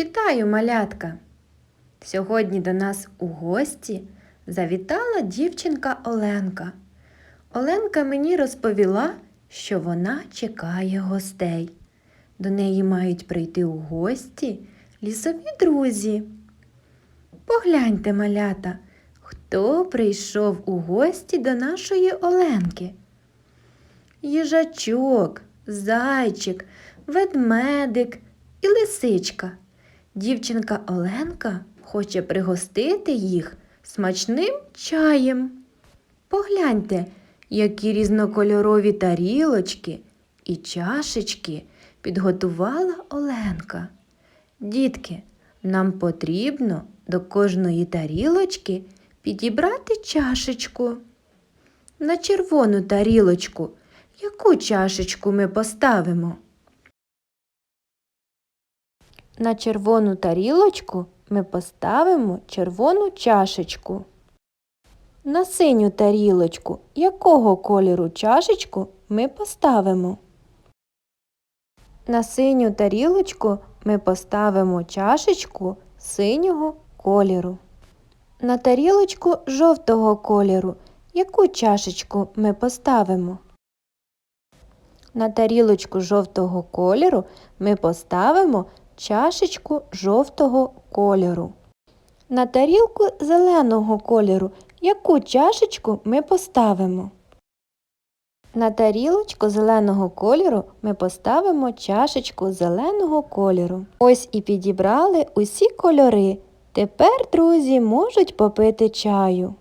Вітаю, малятка! Сьогодні до нас у гості завітала дівчинка Оленка. Оленка мені розповіла, що вона чекає гостей. До неї мають прийти у гості лісові друзі. Погляньте, малята, хто прийшов у гості до нашої Оленки. Їжачок, зайчик, ведмедик і лисичка. Дівчинка Оленка хоче пригостити їх смачним чаєм. Погляньте, які різнокольорові тарілочки і чашечки підготувала Оленка. Дітки, нам потрібно до кожної тарілочки підібрати чашечку. На червону тарілочку яку чашечку ми поставимо? На червону тарілочку ми поставимо червону чашечку. На синю тарілочку якого кольору чашечку ми поставимо? На синю тарілочку ми поставимо чашечку синього кольору. На тарілочку жовтого кольору яку чашечку ми поставимо? На тарілочку жовтого кольору ми поставимо чашечку жовтого кольору. На тарілку зеленого кольору яку чашечку ми поставимо? На тарілочку зеленого кольору ми поставимо чашечку зеленого кольору. Ось і підібрали усі кольори. Тепер друзі можуть попити чаю.